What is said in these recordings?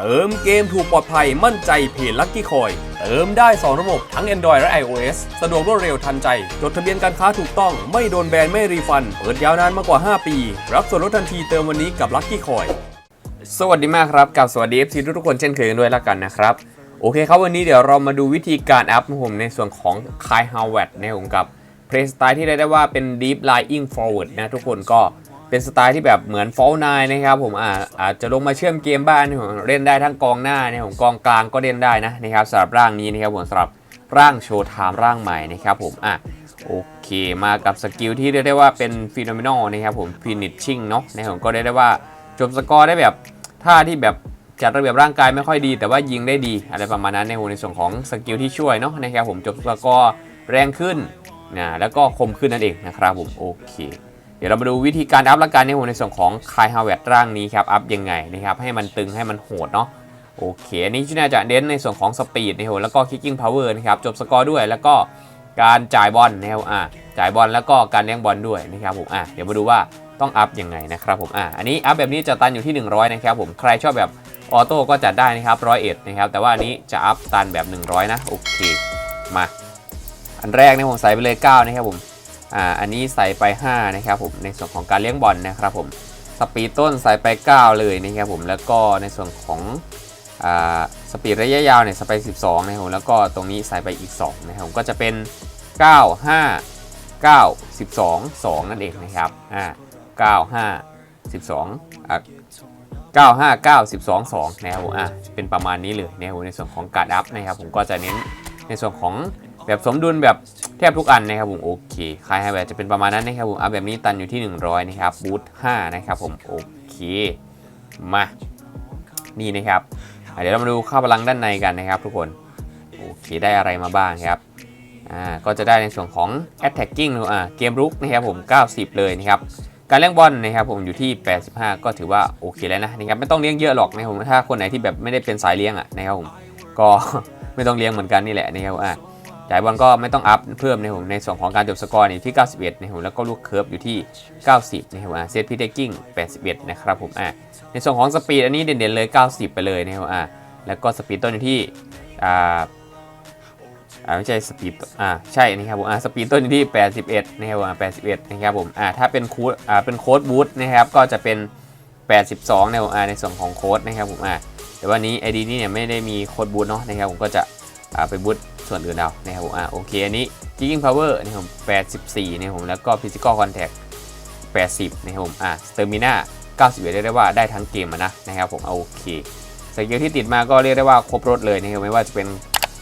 เติมเกมถูกปลอดภัยมั่นใจเพจลัคกี้คอย เติมได้ 2 ระบบทั้ง Android และ iOS สะดวกรวดเร็วทันใจ จดทะเบียนการค้าถูกต้องไม่โดนแบนไม่รีฟัน เปิดยาวนานมากกว่า 5 ปี รับส่วนลดทันทีเติมวันนี้กับลัคกี้คอย สวัสดีมากครับกับสวัสดี FC ทุกคนเช่นเคยด้วยแล้วกันนะครับ โอเคครับวันนี้เดี๋ยวเรามาดูวิธีการอัพของผมในส่วนของ k a i h a w a t ในผมกับ Play Style ที่เรียกได้ว่าเป็น Deep Lying Forward นะทุกคนก็ เป็นสไตล์ที่แบบเหมือน Fall 9นะครับผมอาอาจจะลงมาเชื่อมเกมบ้านผมเล่นได้ทั้งกองหน้าเนี่ยผมกองกลางก็เล่นได้นะนะครับสำหรับร่างนี้นะครับผมสำหรับร่างโชว์ไทม์ร่างใหม่นะครับผมอะโอเคมากับสกิลที่เรียกได้ว่าเป็นฟีโนเมนอลนะครับผม finishing เนาะนะครับผมก็เรียกได้ว่าจบสกอร์ได้แบบท่าที่แบบจัดระเบียบร่างกายไม่ค่อยดี แต่ว่ายิงได้ดีอะไรประมาณนั้นในในส่วนของสกิลที่ช่วยเนาะนะครับผมจบสกอร์แรงขึ้นนะแล้วก็คมขึ้นนั่นเองนะครับผมโอเค เดี๋ยวเรามาดูวิธีการอัพละกันในในส่วนของคายฮาวเวตร่างนี้ครับอัพยังไงนะครับให้มันตึงให้มันโหดเนาะโอเคอันนี้ที่น่าจะเน้นในส่วนของสปีดนะครับแล้วก็คิกกิ้งพาวเวอร์นะครับจบสกอร์ด้วยแล้วก็การจ่ายบอลนะครับอ่าจ่ายบอลแล้วก็การเลี้ยงบอลด้วยนะครับผมอะเดี๋ยวมาดูว่าต้องอัพยังไงนะครับผมอะอันนี้อัพแบบนี้จะตันอยู่ที่ 100 นะครับผมใครชอบแบบออโต้ก็จัดได้นะครับร้อยเอ็ดนะครับแต่ว่าอันนี้จะอัพตันแบบ 100 นะโอเคมา อันแรกเนี่ยผมใส่ไปเลย 9 นะครับผม อ่าอันนี้ใส่ไป 5 นะครับผมในส่วนของการเลี้ยงบอลนะครับผมสปีดต้นใส่ไป 9 เลยนะครับผมแล้วก็ในส่วนของอ่าสปีดระยะยาวเนี่ยใส่ไป 12 นะครับผมแล้วก็ตรงนี้ใส่ไปอีก 2 นะครับผมก็จะเป็น 9 5 9 12 2 นั่นเองนะครับอ่า9 5 12อะ959 12 2นะครับผมอะเป็นประมาณนี้เลยนะครับผมในส่วนของการอัพนะครับผมก็จะเน้นในส่วนของแบบสมดุลแบบ แทบทุกอันนะครับผมโอเคคลายไฮแบบจะเป็นประมาณนั้นนะครับผมอัพแบบนี้ตันอยู่ที่ 100 นะครับบูท5นะครับผมโอเคมานี่นะครับเดี๋ยวเรามาดูค่าพลังด้านในกันนะครับ ทุกคนโอเคได้อะไรมาบ้างครับอ่าก็จะได้ในส่วนของ attacking อ่าเกมรุกนะครับผม 90 เลยนะครับการเลี้ยงบอลนะครับผมอยู่ที่ 85 ก็ถือว่าโอเคแล้วนะนะครับไม่ต้องเลี้ยงเยอะหรอกนะครับผมถ้าคนไหนที่แบบไม่ได้เป็นสายเลี้ยงอะนะครับผมก็ไม่ต้องเลี้ยงเหมือนกันนี่แหละนะครับอะ จ่ายบอลก็ไม่ต้องอัพเพิ่มในผมในส่วนของการจบสกอร์นี่ที่ 91นะครับผมแล้วก็ลูกเคิร์ฟอยู่ที่ 90นผมอะเซตพิเทกิ้ง 81 นะครับผมอะในส่วนของสปีดอันนี้เด่นๆเลย 90 ไปเลยในะครับอะแล้วก็สปีดต้นอยู่ที่อ่าอ่าไม่ใช่สปีดอ่าใช่นะครับผมอ่าสปีดต้นอยู่ที่ 81 นะครับผมอ่า81 นะครับผมอ่าถ้าเป็นโค้ดอ่าเป็นโค้ดบูทนะครับก็จะเป็น 82นะครับผมอ่าในส่วนของโค้ดนะครับผมอ่าแต่ว่านี้ ID นี้เนี่ยไม่ได้มีโค้ดบูทเนาะนะครับผมก็จะอ่าไปบูท ส่วนอื่นเอานะครับผมอ่าโอเคอันนี้ Kicking Power นะครับผม84นะครับผมแล้วก็ Physical Contact 80นะครับผมอ่า Stamina 91เรียกได้ว่าได้ทั้งเกมนะนะครับผมอ่าโอเคสกิลที่ติดมาก็เรียกได้ว่าครบรถเลยนะครับไม่ว่าจะเป็น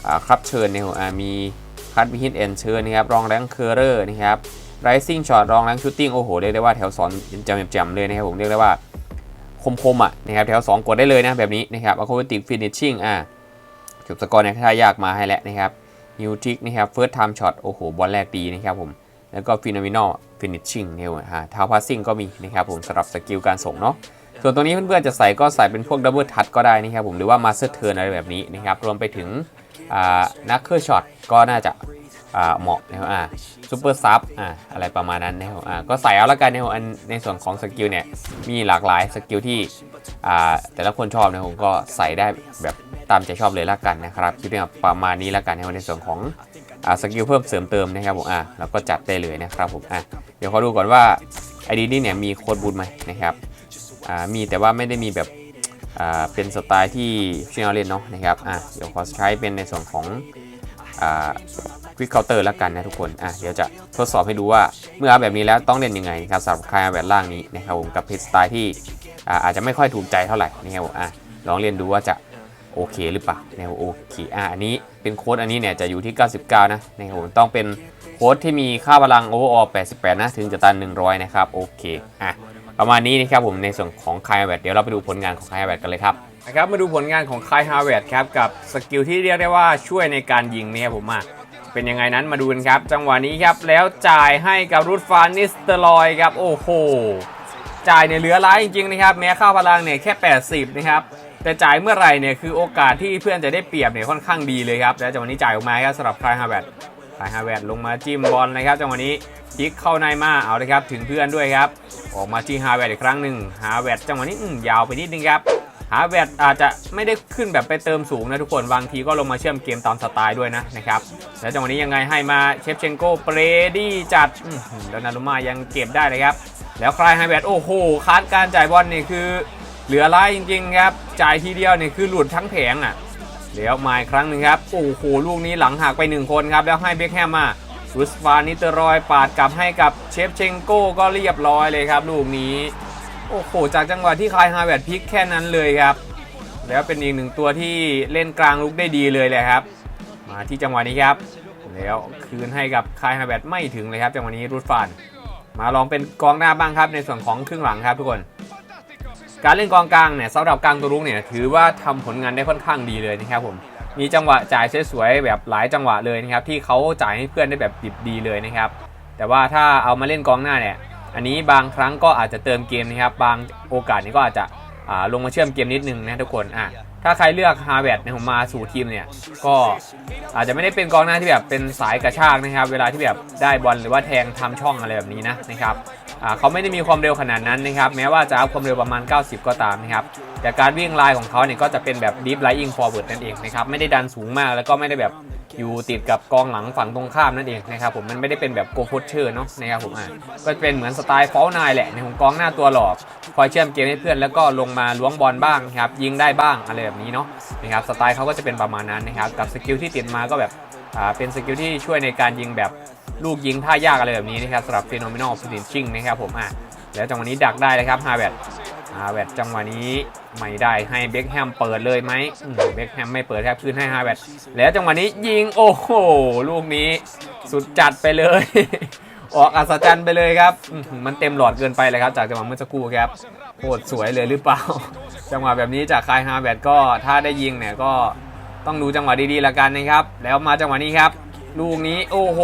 อ่าครับเชิญนี่ยผมอ่ามีคัดมีฮิตเอนเชิญนะครับรองแรงเคอร์เรอร์นะครับไรซิ่งช็อตรองแรงชูตติ้งโอ้โหเรียกได้ว่าแถวสอนจำจำเลยนะครับผมเรียกได้ว่าคมๆอะนะครับแถว 2 กดได้เลยนะแบบนี้นะครับอะโคติกฟินิชชิ่งอ่า จบสกอร์เนี่ยถ้ายากมาให้แล้วนะครับนิวทิกนะครับเฟิร์สไทม์ช็อตโอ้โหบอลแรกดีนะครับผมแล้วก็ฟิโนมินอลฟินิชชิ่งเนี่ยฮะทาวพาสซิ่งก็มีนะครับผมสำหรับสกิลการส่งเนาะส่วนตรงนี้เพื่อนๆจะใส่ก็ใส่เป็นพวกดับเบิลทัชก็ได้นะครับผมหรือว่ามาสเตอร์เทิร์นอะไรแบบนี้นะครับรวมไปถึงนักเคอร์ช็อตก็น่าจะ เหมาะนะครับอ่าซูเปอร์ซับอ่าอะไรประมาณนั้นนะครับอ่าก็ใส่เอาละกันนะครับอันในส่วนของสกิลเนี่ยมีหลากหลายสกิลที่อ่าแต่ละคนชอบนะครับผมก็ใส่ได้แบบตามใจชอบเลยละกันนะครับคิดว่าประมาณนี้ละกันนะครับในส่วนของอ่าสกิลเพิ่มเสริมเติมนะครับผมอ่าแล้วก็จัดได้เลยนะครับผมอะเดี๋ยวขอดูก่อนว่าไอดีนี่เนี่ยมีโค้ดบูทไหมนะครับอ่ามีแต่ว่าไม่ได้มีแบบอ่าเป็นสไตล์ที่ชินเล่นเนาะนะครับอะเดี๋ยวขอใช้เป็นในส่วนของอ่า ควิกเคาน์เตอร์แล้วกันนะทุกคนอะเดี๋ยวจะทดสอบให้ดูว่าเมื่ออัพแบบนี้แล้วต้องเล่นยังไงนะครับสำหรับคลายแบบล่างนี้นะครับผมกับเพจสไตล์ที่อ่าอาจจะไม่ค่อยถูกใจเท่าไหร่นะครับผมอะลองเล่นดูว่าจะโอเคหรือเปล่านะครับโอเคอะอันนี้เป็นโค้ดอันนี้เนี่ยจะอยู่ที่ 99 นะนะครับผมต้องเป็นโค้ดที่มีค่าพลังโอเวอร์ออล88 นะถึงจะตัน 100 นะครับโอเคอะประมาณนี้นะครับผมในส่วนของคายฮาร์เวดเดี๋ยวเราไปดูผลงานของคายฮาร์เวดกันเลยครับนะครับมาดูผลงานของคายฮาร์เวดครับกับสกิลที่เรียกได้ว่าช่วยในการยิงเนี่ยผมอะ เป็นยังไงนั้นมาดูกันครับ จังหวะนี้ครับแล้วจ่ายให้กับรูทฟานิสเตอรอยครับโอ้โหจ่ายเนี่ยเหลือร้ายจริงๆนะครับแม้ค่าพลังเนี่ยแค่ 80 นะครับแต่จ่ายเมื่อไหร่เนี่ยคือโอกาสที่เพื่อนจะได้เปรียบเนี่ยค่อนข้างดีเลยครับแล้วจังหวะนี้จ่ายออกมาครับสำหรับคายฮาร์เวดคายฮาร์เวดลงมาจิ้มบอลนะครับจังหวะนี้พลิกเข้าในมาเอาเลยครับถึงเพื่อนด้วยครับ ออกมาที่ฮาร์เวดอีกครั้งหนึ่งฮาร์เวดจังหวะนี้อืมยาวไปนิดนึงครับ หาแวดอาจจะไม่ได้ขึ้นแบบไปเติมสูงนะทุกคนบางทีก็ลงมาเชื่อมเกมตามสไตล์ด้วยนะนะครับแล้วจังหวะนี้ยังไงให้มาเชฟเชนโกเปรดี้จัดอื้อหือแล้วนารุมายังเก็บได้เลยครับ แล้วคลายไฮแวดโอ้โหคาดการจ่ายบอลนี่คือ เหลือร้ายจริงๆครับจ่ายทีเดียวนี่คือหลุดทั้งแผงอะเดี๋ยวมาอีกครั้งหนึ่งครับโอ้โหลูกนี้หลังหักไป 1 คนครับแล้วให้เบคแฮมมารุสฟานิเตอรอยปาดกลับให้กับเชฟเชงโก้ก็เรียบร้อยเลยครับ ลูกนี้ โอ้โห จากจังหวะที่คายฮาแวดพลิกแค่นั้นเลยครับ แล้วเป็นอีกหนึ่งตัวที่เล่นกลางลุกได้ดีเลยเลยครับ มาที่จังหวะนี้ครับ แล้วคืนให้กับคายฮาแวดไม่ถึงเลยครับจังหวะนี้รูดฟานมาลองเป็นกองหน้าบ้างครับในส่วนของครึ่งหลังครับทุกคน การเล่นกองกลางเนี่ยสำหรับกลางตัวรุกเนี่ยถือว่าทำผลงานได้ค่อนข้างดีเลยนะครับผม มีจังหวะจ่ายสวยๆแบบหลายจังหวะเลยนะครับที่เขาจ่ายให้เพื่อนได้แบบดิบดีเลยนะครับ แต่ว่าถ้าเอามาเล่นกองหน้าเนี่ย อันนี้บางครั้งก็อาจจะเติมเกมนะครับ บางโอกาสนี้ก็อาจจะลงมาเชื่อมเกมนิดนึงนะทุกคนอะถ้าใครเลือกฮาร์เวดเนี่ยผมมาสู่ทีมเนี่ย ก็อาจจะไม่ได้เป็นกองหน้าที่แบบเป็นสายกระชากนะครับ เวลาที่แบบได้บอลหรือว่าแทงทำช่องอะไรแบบนี้นะนะครับเขาไม่ได้มีความเร็วขนาดนั้นนะครับ แม้ว่าจะเอาความเร็วประมาณ 90 ก็ตามนะครับ แต่การวิ่งไลน์ของเขาเนี่ยก็จะเป็นแบบ deep lying forward นั่นเองนะครับ ไม่ได้ดันสูงมากแล้วก็ไม่ได้แบบ อยู่ติดกับกองหลังฝั่งตรงข้ามนั่นเองนะครับผมมันไม่ได้เป็นแบบโกโคชเชอร์เนาะนะครับผมอะก็เป็นเหมือนสไตล์ฟอลนายแหละในของกองหน้าตัวหลอกคอยเชื่อมเกมให้เพื่อนแล้วก็ลงมาล้วงบอลบ้างครับยิงได้บ้างอะไรแบบนี้เนาะนะครับสไตล์เขาก็จะเป็นประมาณนั้นนะครับกับสกิลที่ติดมาก็แบบอ่าเป็นสกิลที่ช่วยในการยิงแบบลูกยิงท่ายากอะไรแบบนี้นะครับสำหรับ phenomenal finishing นะครับผมอะแล้วจังหวะนี้ดักได้เลยครับฮาแวด ฮาแวดจังหวะนี้ไม่ได้ให้เบคแฮมเปิดเลยไหมเบคแฮมไม่เปิดครับคืนให้ฮาแวดแล้วจังหวะนี้ยิงโอ้โห ลูกนี้สุดจัดไปเลย ออกอัศจรรย์ไปเลยครับ มันเต็มหลอดเกินไปเลยครับ จากจังหวะเมื่อสักครู่ครับโคตรสวยเลยหรือเปล่า จังหวะแบบนี้จากคายฮาแวดก็ถ้าได้ยิงเนี่ยก็ต้องดูจังหวะดีๆละกันนะครับ แล้วมาจังหวะนี้ครับ ลูกนี้โอ้โห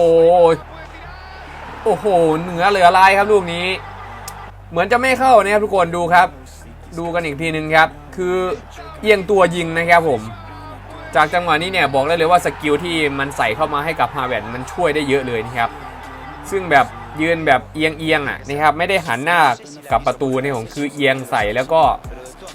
โอ้โหเหนือเหลือลายครับลูกนี้ เหมือนจะไม่เข้านะครับทุกคนดูครับ ดูกันอีกทีนึงครับ คือเอียงตัวยิงนะครับผม จากจังหวะนี้เนี่ยบอกได้เลยว่าสกิลที่มันใส่เข้ามาให้กับฮาแวนมันช่วยได้เยอะเลยนะครับ ซึ่งแบบยืนแบบเอียงเอียงๆอะนะครับไม่ได้หันหน้ากับประตูนี่ผมคือเอียงใส่แล้วก็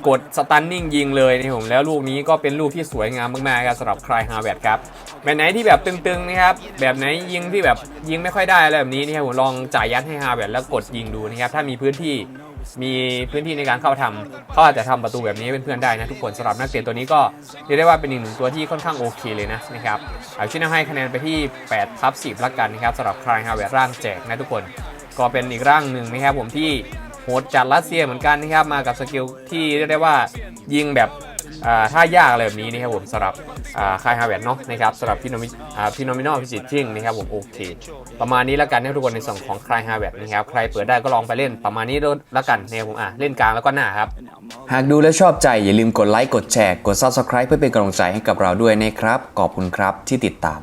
กดสตันนิ่งยิงเลยนี่ผมแล้วลูกนี้ก็เป็นลูกที่สวยงามมากๆครับสำหรับใครฮาแวดครับแบบไหนที่แบบตึงๆนะครับแบบไหนยิงที่แบบยิงไม่ค่อยได้อะไรแบบนี้นะครับผมลองจ่ายยัดให้ฮาแวดแล้วกดยิงดูนะครับถ้ามีพื้นที่ มีพื้นที่ในการเข้าทำเขาอาจจะทำประตูแบบนี้เพื่อนๆได้นะทุกคนสำหรับนักเตะตัวนี้ก็เรียกได้ว่าเป็นอีกหนึ่งตัวที่ค่อนข้างโอเคเลยนะนะครับเอาชิ้นให้คะแนนไปที่8ทับ10ละกันนะครับสำหรับใครฮาเวิร่างแจกนะทุกคน ก็เป็นอีกร่างหนึ่งนะครับผมที่โหดจัดรัสเซียเหมือนกันนะครับมากับสกิลที่เรียกได้ว่ายิงแบบ ท่ายากอะไรแบบนี้นะครับผมสำหรับค่าคายฮาแวดเนาะนะครับสำหรับพี่โนมิพี่โนมินอลพิจิตริงนะครับผมโอเค ประมาณนี้แล้วกันนะทุกคนในส่วนของคายฮาร์แวดนะครับใครเปิดได้ก็ลองไปเล่นประมาณนี้แล้วกันนะครับผมอะเล่นกลางแล้วก็หน้าครับ หากดูแล้วชอบใจอย่าลืมกดไลค์กดแชร์กด Subscribe เพื่อเป็นกำลังใจให้กับเราด้วยนะครับขอบคุณครับที่ติดตาม